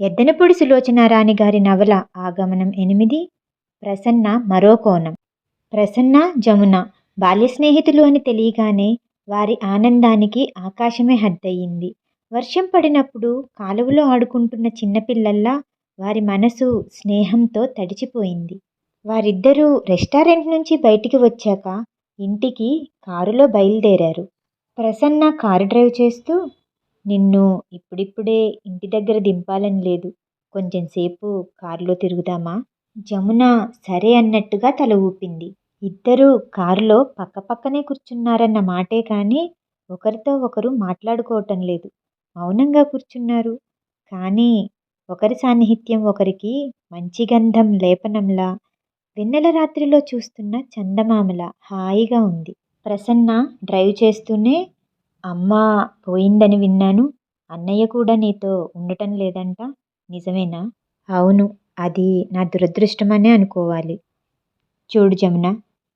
ఎద్దనపూడి సులోచనారాణి గారి నవల ఆగమనం ఎనిమిది. ప్రసన్న మరో కోణం. ప్రసన్న జమున బాల్య స్నేహితులు అని తెలియగానే వారి ఆనందానికి ఆకాశమే హద్దయింది. వర్షం పడినప్పుడు కాలువలో ఆడుకుంటున్న చిన్నపిల్లల్లా వారి మనసు స్నేహంతో తడిచిపోయింది. వారిద్దరూ రెస్టారెంట్ నుంచి బయటికి వచ్చాక ఇంటికి కారులో బయలుదేరారు. ప్రసన్న కారు డ్రైవ్ చేస్తూ నిన్ను ఇప్పుడిప్పుడే ఇంటి దగ్గర దింపాలని లేదు. కొంచెం సేపు కారులో తిరుగుదామా? జమున సరే అన్నట్టుగా తల ఊపింది. ఇద్దరూ కారులో పక్కపక్కనే కూర్చున్నారన్న మాటే కానీ ఒకరితో ఒకరు మాట్లాడుకోవటం లేదు. మౌనంగా కూర్చున్నారు. కానీ ఒకరి సాన్నిహిత్యం ఒకరికి మంచి గంధం లేపనంలా వెన్నెల రాత్రిలో చూస్తున్న చందమామల హాయిగా ఉంది. ప్రసన్న డ్రైవ్ చేస్తూనే అమ్మ పోయిందని విన్నాను. అన్నయ్య కూడా నీతో ఉండటం లేదంట. నిజమేనా? అవును అది నా దురదృష్టమనే అనుకోవాలి. చూడు జమున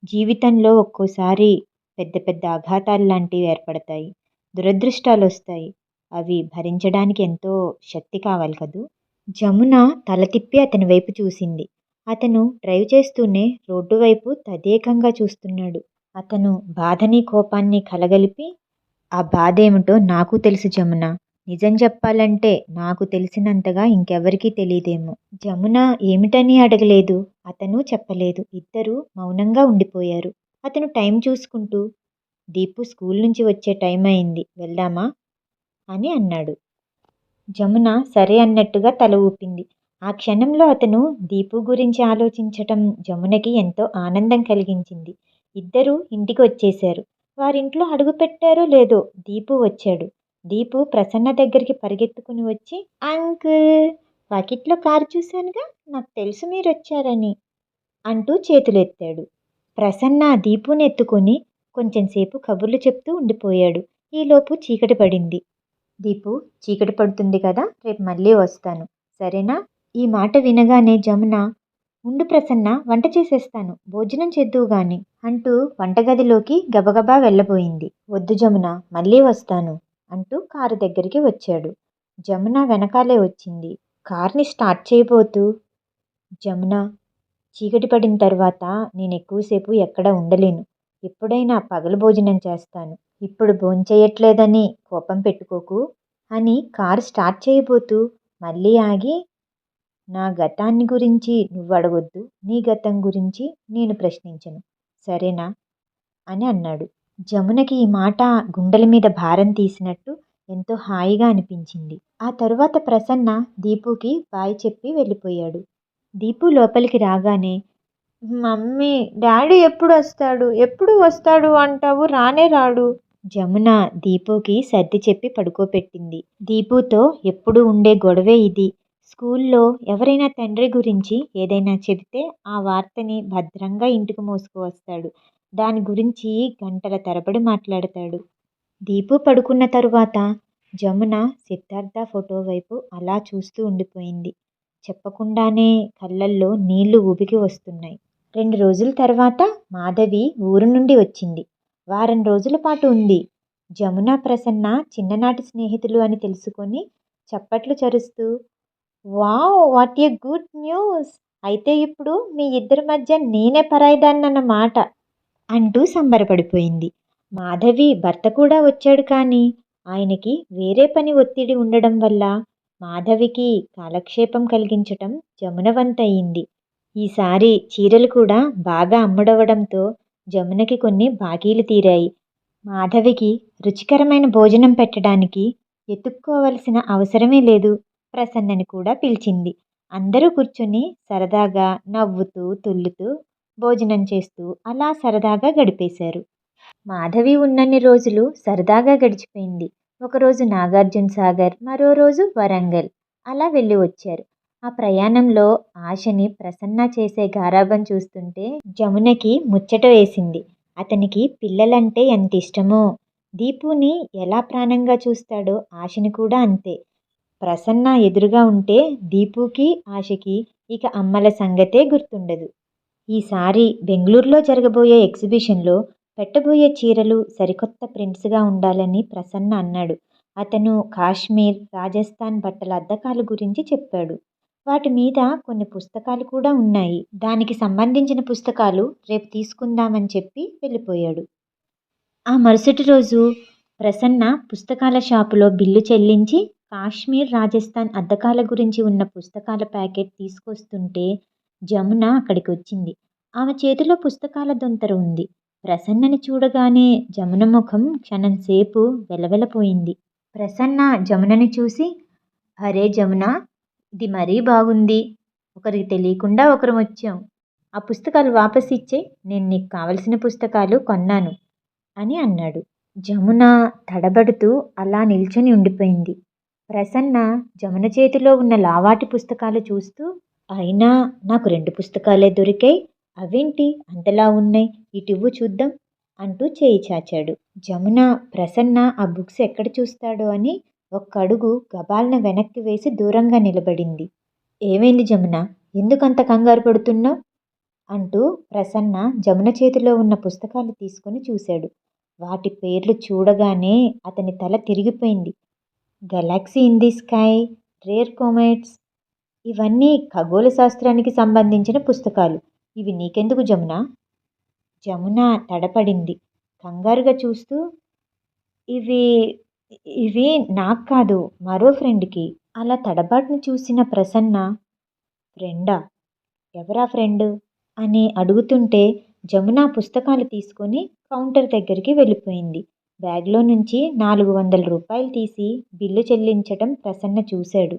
జీవితంలో ఒక్కోసారి పెద్ద పెద్ద ఆఘాతాలు లాంటివి ఏర్పడతాయి. దురదృష్టాలు వస్తాయి అవి భరించడానికి ఎంతో శక్తి కావాలి కదూ? జమున తల తిప్పి అతని వైపు చూసింది. అతను డ్రైవ్ చేస్తూనే రోడ్డు వైపు తదేకంగా చూస్తున్నాడు. అతను బాధని కోపాన్ని కలగలిపి ఆ బాధ ఏమిటో నాకు తెలుసు జమున. నిజం చెప్పాలంటే నాకు తెలిసినంతగా ఇంకెవరికీ తెలియదేమో. జమున ఏమిటని అడగలేదు. అతను చెప్పలేదు. ఇద్దరూ మౌనంగా ఉండిపోయారు. అతను టైం చూసుకుంటూ దీపు స్కూల్ నుంచి వచ్చే టైం అయింది. వెళ్దామా? అని అన్నాడు. జమున సరే అన్నట్టుగా తల ఊపింది. ఆ క్షణంలో అతను దీపు గురించి ఆలోచించటం జమునకి ఎంతో ఆనందం కలిగించింది. ఇద్దరూ ఇంటికి వచ్చేశారు. వారింట్లో అడుగు పెట్టారో లేదో దీపు వచ్చాడు. దీపు ప్రసన్న దగ్గరికి పరిగెత్తుకుని వచ్చి అంకుల్ బకెట్లో కారు చూశానుగా? నాకు తెలుసు మీరు వచ్చారని అంటూ చేతులెత్తాడు. ప్రసన్న దీపుని ఎత్తుకొని కొంచెంసేపు కబుర్లు చెప్తూ ఉండిపోయాడు. ఈలోపు చీకటి పడింది. దీపు చీకటి పడుతుంది కదా రేపు మళ్ళీ వస్తాను. సరేనా? ఈ మాట వినగానే జమున ఉండు ప్రసన్న వంట చేసేస్తాను. భోజనం చేద్దువు గాని అంటూ వంటగదిలోకి గబగబా వెళ్ళబోయింది. వద్దు జమున మళ్ళీ వస్తాను అంటూ కారు దగ్గరికి వచ్చాడు. జమున వెనకాలే వచ్చింది. కార్ని స్టార్ట్ చేయబోతూ జమున చీకటి పడిన తర్వాత నేను ఎక్కువసేపు ఎక్కడ ఉండలేను. ఎప్పుడైనా పగలు భోజనం చేస్తాను. ఇప్పుడు భోంచేయట్లేదని కోపం పెట్టుకోకు అని కారు స్టార్ట్ చేయబోతూ మళ్ళీ ఆగి నా గతాన్ని గురించి నువ్వు అడగొద్దు నీ గతం గురించి నేను ప్రశ్నించను. సరేనా? అని అన్నాడు. జమునకి ఈ మాట గుండెల మీద భారం తీసినట్టు ఎంతో హాయిగా అనిపించింది. ఆ తరువాత ప్రసన్న దీపుకి బాయ్ చెప్పి వెళ్ళిపోయాడు. దీపు లోపలికి రాగానే మమ్మీ డాడీ ఎప్పుడు వస్తాడు? ఎప్పుడు వస్తాడు అంటావు? రానే రాడు. జమున దీపుకి సర్ది చెప్పి పడుకోపెట్టింది దీపుతో ఎప్పుడు ఉండే గొడవే ఇది. స్కూల్లో ఎవరైనా తండ్రి గురించి ఏదైనా చెబితే ఆ వార్తని భద్రంగా ఇంటికి మోసుకువస్తాడు. దాని గురించి గంటల తరబడి మాట్లాడతాడు. దీపు పడుకున్న తరువాత జమున సిద్ధార్థ ఫోటో వైపు అలా చూస్తూ ఉండిపోయింది. చెప్పకుండానే కళ్ళల్లో నీళ్ళు ఉబికి వస్తున్నాయి. రెండు రోజుల తర్వాత మాధవి ఊరు నుండి వచ్చింది. వారం రోజుల పాటు ఉంది. జమున ప్రసన్న చిన్ననాటి స్నేహితులు అని తెలుసుకొని చప్పట్లు చరుస్తూ wow! What a good news! అయితే ఇప్పుడు మీ ఇద్దరి మధ్య నేనే పరాయిదాన్నమాట అంటూ సంబరపడిపోయింది. మాధవి భర్త కూడా వచ్చాడు కానీ ఆయనకి వేరే పని ఒత్తిడి ఉండడం వల్ల మాధవికి కాలక్షేపం కలిగించటం జమున వంతయింది ఈసారి చీరలు కూడా బాగా అమ్ముడవడంతో జమునకి కొన్ని బాకీలు తీరాయి. మాధవికి రుచికరమైన భోజనం పెట్టడానికి ఎత్తుక్కోవలసిన అవసరమే లేదు. ప్రసన్నని కూడా పిలిచింది. అందరూ కూర్చొని సరదాగా నవ్వుతూ తుల్లుతూ భోజనం చేస్తూ అలా సరదాగా గడిపేశారు. మాధవి ఉన్నన్ని రోజులు సరదాగా గడిచిపోయింది. ఒకరోజు నాగార్జున సాగర్ మరో రోజు వరంగల్ అలా వెళ్ళి వచ్చారు. ఆ ప్రయాణంలో ఆశని ప్రసన్న చేసే గారాబం చూస్తుంటే జమునకి ముచ్చట వేసింది. అతనికి పిల్లలంటే ఎంత ఇష్టమో. దీపుని ఎలా ప్రాణంగా చూస్తాడో ఆశని కూడా అంతే. ప్రసన్న ఎదురుగా ఉంటే దీపుకి ఆశకి ఇక అమ్మల సంగతే గుర్తుండదు. ఈసారి బెంగళూరులో జరగబోయే ఎగ్జిబిషన్లో పెట్టబోయే చీరలు సరికొత్త ప్రింట్స్గా ఉండాలని ప్రసన్న అన్నాడు. అతను కాశ్మీర్ రాజస్థాన్ బట్టల అద్దకాల గురించి చెప్పాడు. వాటి మీద కొన్ని పుస్తకాలు కూడా ఉన్నాయి. దానికి సంబంధించిన పుస్తకాలు రేపు తీసుకుందామని చెప్పి వెళ్ళిపోయాడు. ఆ మరుసటి రోజు ప్రసన్న పుస్తకాల షాపులో బిల్లు చెల్లించి కాశ్మీర్ రాజస్థాన్ అద్దకాల గురించి ఉన్న పుస్తకాల ప్యాకెట్ తీసుకొస్తుంటే జమున అక్కడికి వచ్చింది ఆమె చేతిలో పుస్తకాల దొంతర ఉంది. ప్రసన్నని చూడగానే జమున ముఖం క్షణంసేపు వెలవెలపోయింది. ప్రసన్న జమునని చూసి అరే జమున ఇది మరీ బాగుంది. ఒకరికి తెలియకుండా ఒకరు వచ్చాం. ఆ పుస్తకాలు వాపస్ ఇచ్చే నేను నీకు కావలసిన పుస్తకాలు కొన్నాను అని అన్నాడు. జమున తడబడుతూ అలా నిల్చొని ఉండిపోయింది. ప్రసన్న జమున చేతిలో ఉన్న లావాటి పుస్తకాలు చూస్తూ అయినా నాకు రెండు పుస్తకాలే దొరికాయి. అవేంటి? అంతలా ఉన్నాయి. ఇటివ్వు చూద్దాం అంటూ చేయి చాచాడు. జమున ప్రసన్న ఆ బుక్స్ ఎక్కడ చూస్తాడో అని ఒక్కడుగు గబాల్న వెనక్కి వేసి దూరంగా నిలబడింది. ఏమైంది జమున? ఎందుకంత కంగారు పడుతున్నావు? అంటూ ప్రసన్న జమున చేతిలో ఉన్న పుస్తకాలు తీసుకొని చూశాడు. వాటి పేర్లు చూడగానే అతని తల తిరిగిపోయింది. Galaxy in the sky rare comets ఇవన్నీ ఖగోళ శాస్త్రానికి సంబంధించిన పుస్తకాలు. ఇవి నీకెందుకు జమున? జమున తడపడింది. కంగారుగా చూస్తూ ఇవి ఇవి నాకు కాదు మరో ఫ్రెండ్కి. అలా తడబాటును చూసిన ప్రసన్న ఫ్రెండా ఎవరా ఫ్రెండ్? అని అడుగుతుంటే జమున పుస్తకాలు తీసుకొని కౌంటర్ దగ్గరికి వెళ్ళిపోయింది. బ్యాగ్లో నుంచి నాలుగు వందల రూపాయలు తీసి బిల్లు చెల్లించటం ప్రసన్న చూశాడు.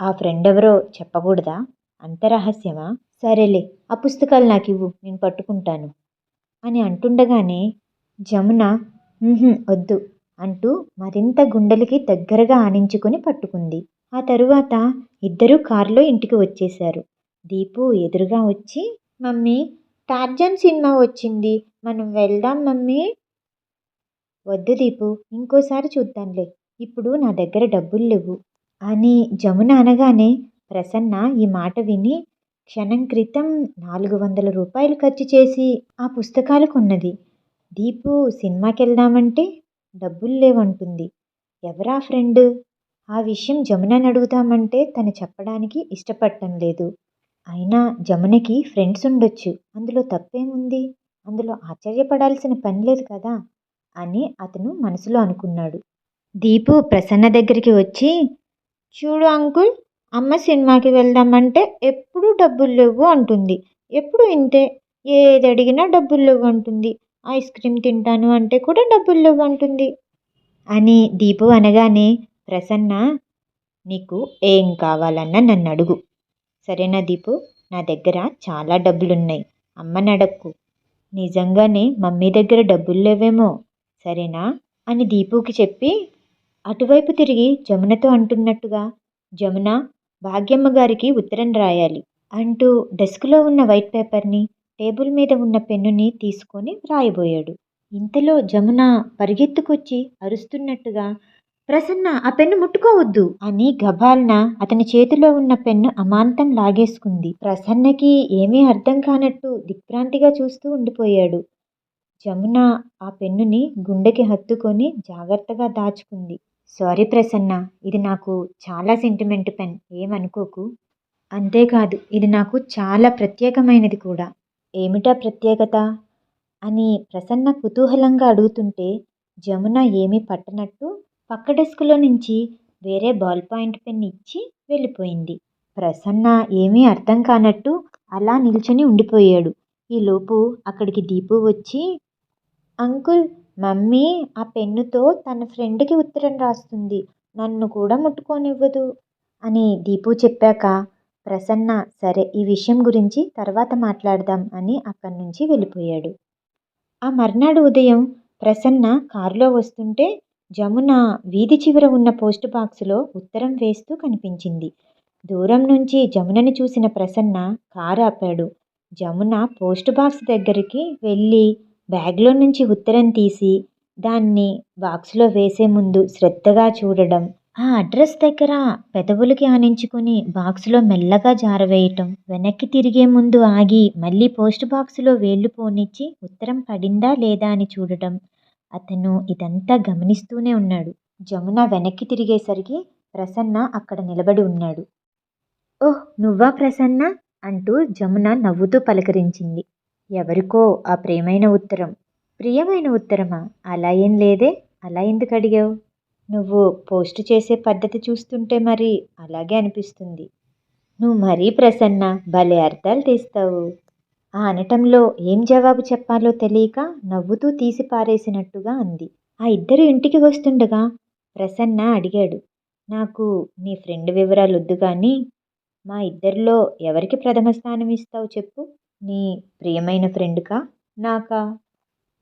ఆ ఫ్రెండ్ ఎవరో చెప్పకూడదా? అంత రహస్యమా? సరేలే ఆ పుస్తకాలు నాకు ఇవ్వు నేను పట్టుకుంటాను. అని అంటుండగానే జమున వద్దు అంటూ మరింత గుండెలకి దగ్గరగా ఆనించుకొని పట్టుకుంది. ఆ తరువాత ఇద్దరూ కారులో ఇంటికి వచ్చేశారు. దీపు ఎదురుగా వచ్చి మమ్మీ టార్జన్ సినిమా వచ్చింది. మనం వెళ్దాం మమ్మీ. వద్దు దీపు ఇంకోసారి చూద్దాంలే. ఇప్పుడు నా దగ్గర డబ్బులు లేవు. అని జమున అనగానే ప్రసన్న ఈ మాట విని క్షణం క్రితం నాలుగు వందల రూపాయలు ఖర్చు చేసి ఆ పుస్తకాలు కొన్నది. దీపు సినిమాకి వెళ్దామంటే డబ్బులు లేవంటుంది. ఎవరా ఫ్రెండ్? ఆ విషయం జమునని అడుగుదామంటే తను చెప్పడానికి ఇష్టపడటం లేదు. అయినా జమునకి ఫ్రెండ్స్ ఉండొచ్చు. అందులో తప్పేముంది? అందులో ఆశ్చర్యపడాల్సిన పని లేదు కదా? అని అతను మనసులో అనుకున్నాడు. దీపు ప్రసన్న దగ్గరికి వచ్చి చూడు అంకుల్ అమ్మ సినిమాకి వెళ్దామంటే ఎప్పుడు డబ్బులు లేవు అంటుంది. ఎప్పుడు ఇంతే? ఏది అడిగినా డబ్బులు లేవు అంటుంది. ఐస్ క్రీమ్ తింటాను అంటే కూడా డబ్బులు లేవు అంటుంది. అని దీపు అనగానే ప్రసన్న నీకు ఏం కావాలన్నా నన్ను అడుగు. సరేనా దీపు? నా దగ్గర చాలా డబ్బులున్నాయి. అమ్మని అడక్కు. నిజంగానే మమ్మీ దగ్గర డబ్బులు లేవేమో? సరేనా? అని దీపుకి చెప్పి అటువైపు తిరిగి జమునతో అంటున్నట్టుగా జమున భాగ్యమ్మ గారికి ఉత్తరం రాయాలి అంటూ డెస్క్లో ఉన్న వైట్ పేపర్ని టేబుల్ మీద ఉన్న పెన్నుని తీసుకొని రాయబోయాడు ఇంతలో జమున పరిగెత్తుకొచ్చి అరుస్తున్నట్టుగా ప్రసన్న ఆ పెన్ను ముట్టుకోవద్దు! అని గబాల్న అతని చేతిలో ఉన్న పెన్ను అమాంతం లాగేసుకుంది. ప్రసన్నకి ఏమీ అర్థం కానట్టు దిగ్భ్రాంతిగా చూస్తూ ఉండిపోయాడు. జమున ఆ పెన్నుని గుండెకి హత్తుకొని జాగ్రత్తగా దాచుకుంది. సారీ ప్రసన్న ఇది నాకు చాలా సెంటిమెంట్ పెన్ ఏమనుకోకు? అంతేకాదు ఇది నాకు చాలా ప్రత్యేకమైనది కూడా. ఏమిటా ప్రత్యేకత? అని ప్రసన్న కుతూహలంగా అడుగుతుంటే జమున ఏమీ పట్టనట్టు పక్క డెస్క్లో నుంచి వేరే బాల్ పాయింట్ పెన్ ఇచ్చి వెళ్ళిపోయింది. ప్రసన్న ఏమీ అర్థం కానట్టు అలా నిల్చొని ఉండిపోయాడు. ఈలోపు అక్కడికి దీపు వచ్చి అంకుల్ మమ్మీ ఆ పెన్నుతో తన ఫ్రెండ్కి ఉత్తరం రాస్తుంది. నన్ను కూడా ముట్టుకోనివ్వదు అని దీపు చెప్పాక ప్రసన్న సరే ఈ విషయం గురించి తర్వాత మాట్లాడదాం అని అక్కడి నుంచి వెళ్ళిపోయాడు. ఆ మర్నాడు ఉదయం ప్రసన్న కారులో వస్తుంటే జమున వీధి చివర ఉన్న పోస్ట్ బాక్సులో ఉత్తరం వేస్తూ కనిపించింది. దూరం నుంచి జమునని చూసిన ప్రసన్న కారు ఆపాడు. జమున పోస్ట్ బాక్స్ దగ్గరికి వెళ్ళి బ్యాగ్లో నుంచి ఉత్తరం తీసి దాన్ని బాక్స్లో వేసే ముందు శ్రద్ధగా చూడడం. ఆ అడ్రస్ దగ్గర పెదవులకి ఆనించుకొని బాక్సులో మెల్లగా జారవేయటం వెనక్కి తిరిగే ముందు ఆగి మళ్ళీ పోస్ట్ బాక్సులో వేళ్ళు పోనిచ్చి ఉత్తరం పడిందా లేదా అని చూడటం. అతను ఇదంతా గమనిస్తూనే ఉన్నాడు. జమున వెనక్కి తిరిగేసరికి ప్రసన్న అక్కడ నిలబడి ఉన్నాడు. ఓహ్ నువ్వా ప్రసన్న? అంటూ జమున నవ్వుతూ పలకరించింది. ఎవరికో ఆ ప్రియమైన ఉత్తరం. ప్రియమైన ఉత్తరమా? అలా ఏం లేదే. అలా ఎందుకు అడిగావు? నువ్వు పోస్ట్ చేసే పద్ధతి చూస్తుంటే మరి అలాగే అనిపిస్తుంది. నువ్వు మరీ ప్రసన్న భలే అర్థాలు తీస్తావు. ఆ అనటంలో ఏం జవాబు చెప్పాలో తెలియక నవ్వుతూ తీసి పారేసినట్టుగా అంది. ఆ ఇద్దరు ఇంటికి వస్తుండగా ప్రసన్న అడిగాడు. నాకు నీ ఫ్రెండ్ వివరాలు వద్దు కానీ మా ఇద్దరిలో ఎవరికి ప్రథమ స్థానం ఇస్తావు చెప్పు? నీ ప్రియమైన ఫ్రెండ్కా? నాకా?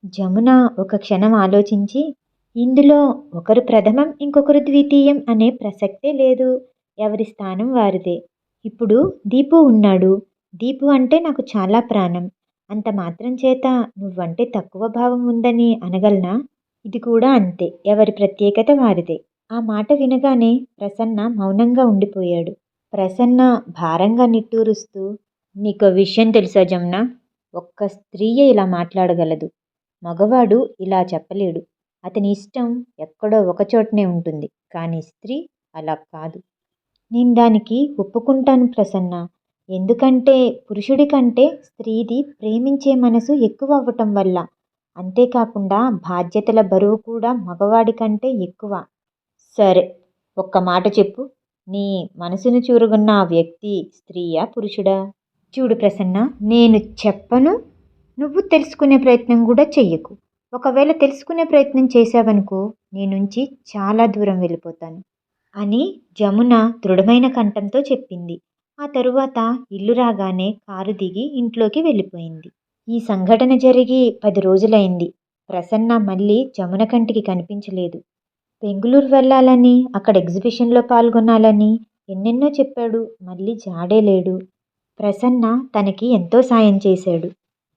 జమున ఒక క్షణం ఆలోచించి ఇందులో ఒకరు ప్రథమం ఇంకొకరు ద్వితీయం అనే ప్రసక్తే లేదు. ఎవరి స్థానం వారిదే. ఇప్పుడు దీపు ఉన్నాడు. దీపు అంటే నాకు చాలా ప్రాణం. అంత మాత్రం చేత నువ్వంటే తక్కువ భావం ఉందని అనగలనా? ఇది కూడా అంతే. ఎవరి ప్రత్యేకత వారిదే. ఆ మాట వినగానే ప్రసన్న మౌనంగా ఉండిపోయాడు. ప్రసన్న భారంగా నిట్టూరుస్తూ నీకు విషయం తెలుసా జమున? ఒక్క స్త్రీయే ఇలా మాట్లాడగలదు. మగవాడు ఇలా చెప్పలేడు. అతని ఇష్టం ఎక్కడో ఒకచోటనే ఉంటుంది. కానీ స్త్రీ అలా కాదు. నేను దానికి ఒప్పుకుంటాను ప్రసన్న. ఎందుకంటే పురుషుడి కంటే స్త్రీది ప్రేమించే మనసు ఎక్కువ అవ్వటం వల్ల. అంతేకాకుండా బాధ్యతల బరువు కూడా మగవాడి కంటే ఎక్కువ. సరే ఒక్క మాట చెప్పు. నీ మనసును చూరుగున్న ఆ వ్యక్తి స్త్రీయా పురుషుడా? చూడు ప్రసన్న నేను చెప్పను నువ్వు తెలుసుకునే ప్రయత్నం కూడా చెయ్యకు. ఒకవేళ తెలుసుకునే ప్రయత్నం చేశావనుకో నీ నుంచి చాలా దూరం వెళ్ళిపోతాను అని జమున దృఢమైన కంఠంతో చెప్పింది. ఆ తరువాత ఇల్లు రాగానే కారు దిగి ఇంట్లోకి వెళ్ళిపోయింది. ఈ సంఘటన జరిగి పది రోజులైంది. ప్రసన్న మళ్ళీ జమున కంటికి కనిపించలేదు. బెంగుళూరు వెళ్ళాలని అక్కడ ఎగ్జిబిషన్లో పాల్గొనాలని ఎన్నెన్నో చెప్పాడు. మళ్ళీ జాడే లేడు. ప్రసన్న తనకి ఎంతో సాయం చేశాడు.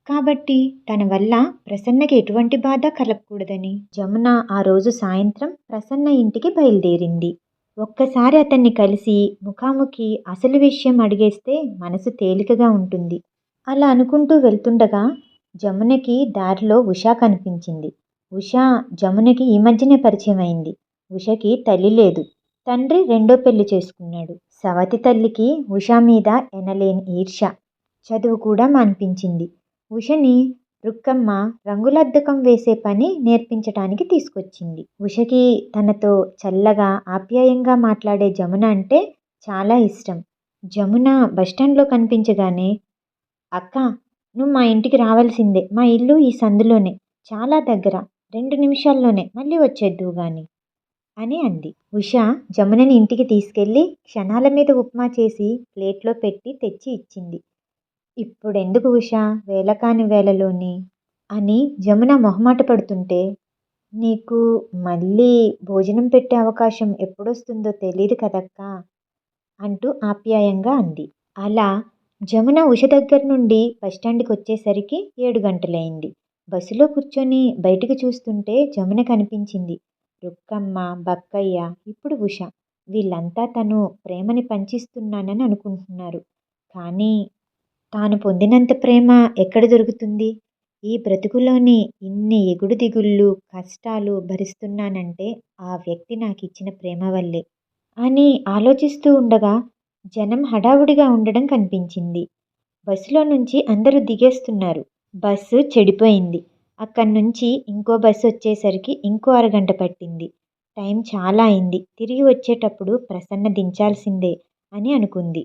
కాబట్టి తన వల్ల ప్రసన్నకి ఎటువంటి బాధ కలగకూడదని జమున ఆ రోజు సాయంత్రం ప్రసన్న ఇంటికి బయలుదేరింది. ఒక్కసారి అతన్ని కలిసి ముఖాముఖి అసలు విషయం అడిగేస్తే మనసు తేలికగా ఉంటుంది. అలా అనుకుంటూ వెళ్తుండగా జమునకి దారిలో ఉషా కనిపించింది. ఉషా జమునకి ఈ మధ్యనే పరిచయం అయింది ఉషకి తల్లి లేదు. తండ్రి రెండో పెళ్ళి చేసుకున్నాడు. సవతి తల్లికి ఉష మీద ఎనలేని ఈర్ష చదువు కూడా మాన్పించింది. ఉషని రుక్కమ్మ రంగులద్దకం వేసే పని నేర్పించటానికి తీసుకొచ్చింది. ఉషకి తనతో చల్లగా ఆప్యాయంగా మాట్లాడే జమున అంటే చాలా ఇష్టం. జమున బస్టాండ్లో కనిపించగానే అక్క నువ్వు మా ఇంటికి రావాల్సిందే. మా ఇల్లు ఈ సందులోనే. చాలా దగ్గర. రెండు నిమిషాల్లోనే. మళ్ళీ వచ్చేద్దువు గాని. అని అంది. ఉష జమునని ఇంటికి తీసుకెళ్ళి క్షణాల మీద ఉప్మా చేసి ప్లేట్లో పెట్టి తెచ్చి ఇచ్చింది. ఇప్పుడెందుకు ఉష? వేలకాని వేళలోని అని జమున మొహమాట పడుతుంటే నీకు మళ్ళీ భోజనం పెట్టే అవకాశం ఎప్పుడొస్తుందో తెలియదు కదక్కా అంటూ ఆప్యాయంగా అంది. అలా జమున ఉష దగ్గర నుండి బస్టాండ్కి వచ్చేసరికి ఏడు గంటలైంది. బస్సులో కూర్చొని బయటికి చూస్తుంటే జమున కనిపించింది. రుక్కమ్మ బక్కయ్య ఇప్పుడు ఉష. వీళ్ళంతా తను ప్రేమని పంచిస్తున్నానని అనుకుంటున్నారు. కానీ తాను పొందినంత ప్రేమ ఎక్కడ దొరుకుతుంది? ఈ బ్రతుకులోని ఇన్ని ఎగుడు దిగుళ్ళు కష్టాలు భరిస్తున్నానంటే ఆ వ్యక్తి నాకు ఇచ్చిన ప్రేమ వల్లే అని ఆలోచిస్తూ ఉండగా జనం హడావుడిగా ఉండడం కనిపించింది. బస్సులో నుంచి అందరూ దిగేస్తున్నారు. బస్సు చెడిపోయింది. అక్కడి నుంచి ఇంకో బస్సు వచ్చేసరికి ఇంకో అరగంట పట్టింది. టైం చాలా అయింది తిరిగి వచ్చేటప్పుడు ప్రసన్న దించాల్సిందే అని అనుకుంది.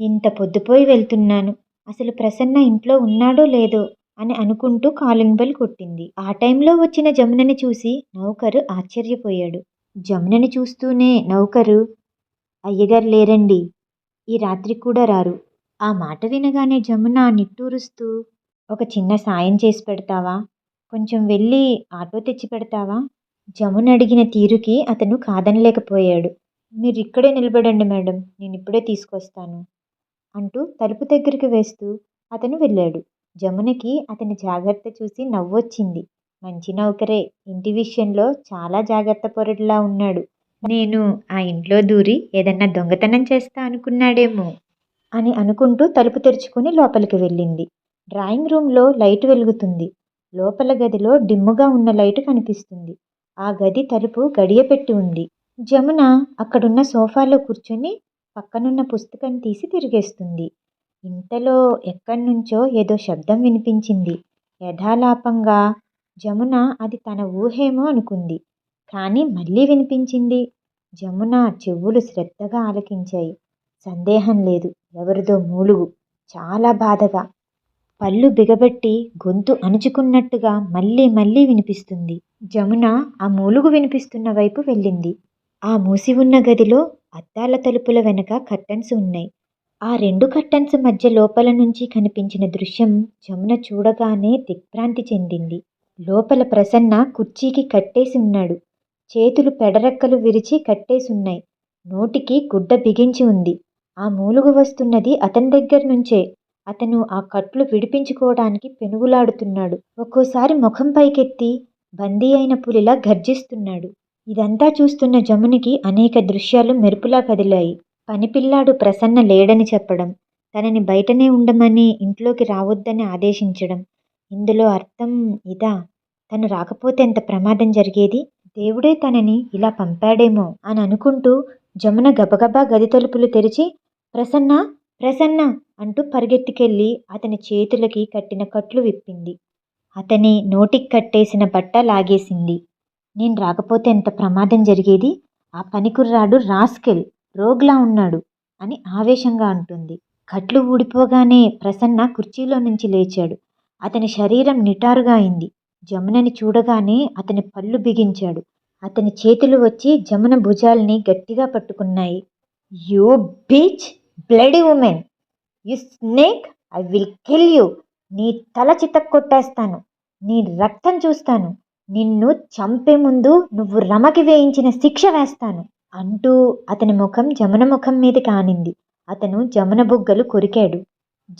ఇంత పొద్దుపోయి వెళ్తున్నాను. అసలు ప్రసన్న ఇంట్లో ఉన్నాడో లేదో అని అనుకుంటూ కాలింగ్ బెల్ కొట్టింది. ఆ టైంలో వచ్చిన జమునని చూసి నౌకరు ఆశ్చర్యపోయాడు. జమునని చూస్తూనే నౌకరు అయ్యగారు లేరండి. ఈ రాత్రి కూడా రారు. ఆ మాట వినగానే జమున నిట్టూరుస్తూ ఒక చిన్న సాయం చేసి పెడతావా? కొంచెం వెళ్ళి ఆటో తెచ్చి పెడతావా? జమున అడిగిన తీరుకి అతను కాదనలేకపోయాడు. మీరు ఇక్కడే నిలబడండి మేడం నేను ఇప్పుడే తీసుకొస్తాను అంటూ తలుపు దగ్గరికి వేస్తూ అతను వెళ్ళాడు. జమునకి అతని జాగ్రత్త చూసి నవ్వొచ్చింది. మంచి నౌకరే ఇంటి విషయంలో చాలా జాగ్రత్త పొరడులా ఉన్నాడు. నేను ఆ ఇంట్లో దూరి ఏదన్నా దొంగతనం చేస్తా అనుకున్నాడేమో అని అనుకుంటూ తలుపు తెరుచుకుని లోపలికి వెళ్ళింది. డ్రాయింగ్ రూమ్లో లైట్ వెలుగుతుంది. లోపల గదిలో డిమ్ముగా ఉన్న లైట్ కనిపిస్తుంది. ఆ గది తలుపు గడియపెట్టి ఉంది. జమున అక్కడున్న సోఫాలో కూర్చొని పక్కనున్న పుస్తకం తీసి తిరిగేస్తుంది. ఇంతలో ఎక్కడి నుంచో ఏదో శబ్దం వినిపించింది. యథాలాపంగా జమున అది తన ఊహేమో అనుకుంది. కానీ మళ్ళీ వినిపించింది. జమున చెవులు శ్రద్ధగా ఆలకించాయి. సందేహం లేదు. ఎవరిదో మూలుగు. చాలా బాధగా. పళ్ళు బిగబట్టి గొంతు అణుచుకున్నట్టుగా మళ్ళీ మళ్ళీ వినిపిస్తుంది. జమున ఆ మూలుగు వినిపిస్తున్న వైపు వెళ్ళింది. ఆ మూసి ఉన్న గదిలో అద్దాల తలుపుల వెనక కర్టన్స్ ఉన్నాయి. ఆ రెండు కర్టన్స్ మధ్య లోపల నుంచి కనిపించిన దృశ్యం జమున చూడగానే దిగ్భ్రాంతి చెందింది. లోపల ప్రసన్న కుర్చీకి కట్టేసి ఉన్నాడు. చేతులు పెడరెక్కలు విరిచి కట్టేసున్నాయి. నోటికి గుడ్డ బిగించి ఉంది. ఆ మూలుగు వస్తున్నది అతని దగ్గర నుంచే. అతను ఆ కట్లు విడిపించుకోవడానికి పెనుగులాడుతున్నాడు. ఒక్కోసారి ముఖం పైకెత్తి బందీ అయిన పులిలా గర్జిస్తున్నాడు. ఇదంతా చూస్తున్న జమునికి అనేక దృశ్యాలు మెరుపులా కదిలాయి. పనిపిల్లాడు ప్రసన్న లేడని చెప్పడం తనని బయటనే ఉండమని ఇంట్లోకి రావద్దని ఆదేశించడం. ఇందులో అర్థం ఇదా? తను రాకపోతే ఎంత ప్రమాదం జరిగేది? దేవుడే తనని ఇలా పంపాడేమో అని అనుకుంటూ జమున గబగబా గది తలుపులు తెరిచి ప్రసన్న ప్రసన్న అంటూ పరిగెత్తికెళ్ళి అతని చేతులకి కట్టిన కట్లు విప్పింది. అతని నోటికి కట్టేసిన బట్ట లాగేసింది. నేను రాకపోతే ఎంత ప్రమాదం జరిగేది? ఆ పనికుర్రాడు రాస్కెల్ రోగ్లా ఉన్నాడు అని ఆవేశంగా అంటుంది. కట్లు ఊడిపోగానే ప్రసన్న కుర్చీలో నుంచి లేచాడు. అతని శరీరం నిటారుగా అయింది. జమునని చూడగానే అతని పళ్ళు బిగించాడు. అతని చేతులు వచ్చి జమున భుజాల్ని గట్టిగా పట్టుకున్నాయి. Yo bitch! Bloody woman. You snake I will kill you. నీ తల చితక్కొట్టేస్తాను. నీ రక్తం చూస్తాను. నిన్ను చంపే ముందు నువ్వు రమకి వేయించిన శిక్ష వేస్తాను అంటూ అతని ముఖం జమున ముఖం మీద కానింది. అతను జమున బుగ్గలు కొరికాడు.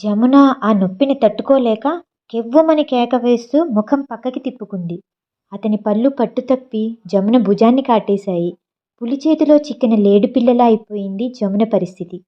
జమున ఆ నొప్పిని తట్టుకోలేక కెవ్వమని కేక వేస్తూ ముఖం పక్కకి తిప్పుకుంది. అతని పళ్ళు పట్టు తప్పి జమున భుజాన్ని కాటేశాయి. పులి చేతిలో చిక్కిన లేడిపిల్లలా అయిపోయింది జమున పరిస్థితి.